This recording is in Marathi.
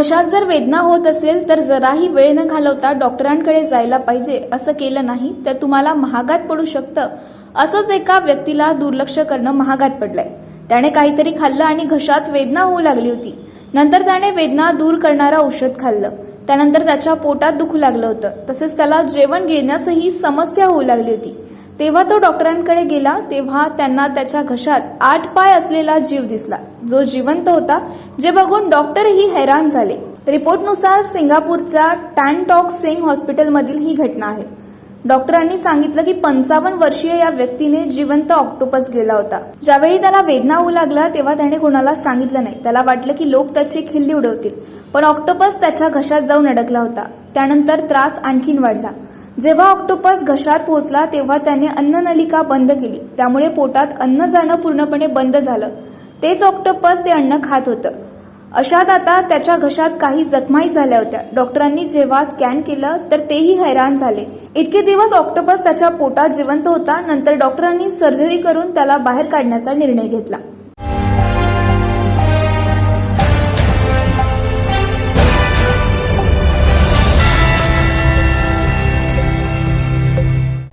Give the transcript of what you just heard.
घशात जर वेदना होत असेल तर जराही वेळ न घालवता डॉक्टरांकडे जायला पाहिजे असं केलं नाही तर तुम्हाला महागात पडू शकतं. असंच एका व्यक्तीला दुर्लक्ष करणं महागात पडलंय. त्याने काहीतरी खाल्लं आणि घशात वेदना होऊ लागली होती. नंतर त्याने वेदना दूर करणारं औषध खाल्लं. त्यानंतर त्याच्या पोटात दुखू लागलं होतं. तसेच त्याला जेवण घेण्यासही समस्या होऊ लागली होती. तेव्हा तो डॉक्टरांकडे गेला तेव्हा त्यांना त्याच्या घशात आठ पाय असलेला जीव दिसला. जो जिवंत होता जे बघून डॉक्टरही हैराण झाले. रिपोर्टनुसार सिंगापूरच्या टॅनटॉक सिंग हॉस्पिटलमधील ही घटना आहे. डॉक्टरांनी सांगितलं की पंचावन्न वर्षीय या व्यक्तीने जिवंत ऑक्टोपस गेला होता. ज्यावेळी त्याला वेदना होऊ लागला तेव्हा त्याने कोणाला सांगितलं नाही. त्याला वाटलं की लोक त्याची खिल्ली उडवतील. पण ऑक्टोपस त्याच्या घशात जाऊन अडकला होता. त्यानंतर त्रास आणखीन वाढला. जेव्हा ऑक्टोपस घशात पोहोचला तेव्हा त्याने अन्ननलिका बंद केली. त्यामुळे पोटात अन्न जाणं पूर्णपणे बंद झालं. तेच ऑक्टोपस ते अन्न खात होतं. अशात आता त्याच्या घशात काही जखमाही झाल्या होत्या. डॉक्टरांनी जेव्हा स्कॅन केलं तर तेही हैराण झाले. इतके दिवस ऑक्टोपस त्याच्या पोटात जिवंत होता नंतर डॉक्टरांनी सर्जरी करून त्याला बाहेर काढण्याचा निर्णय घेतला.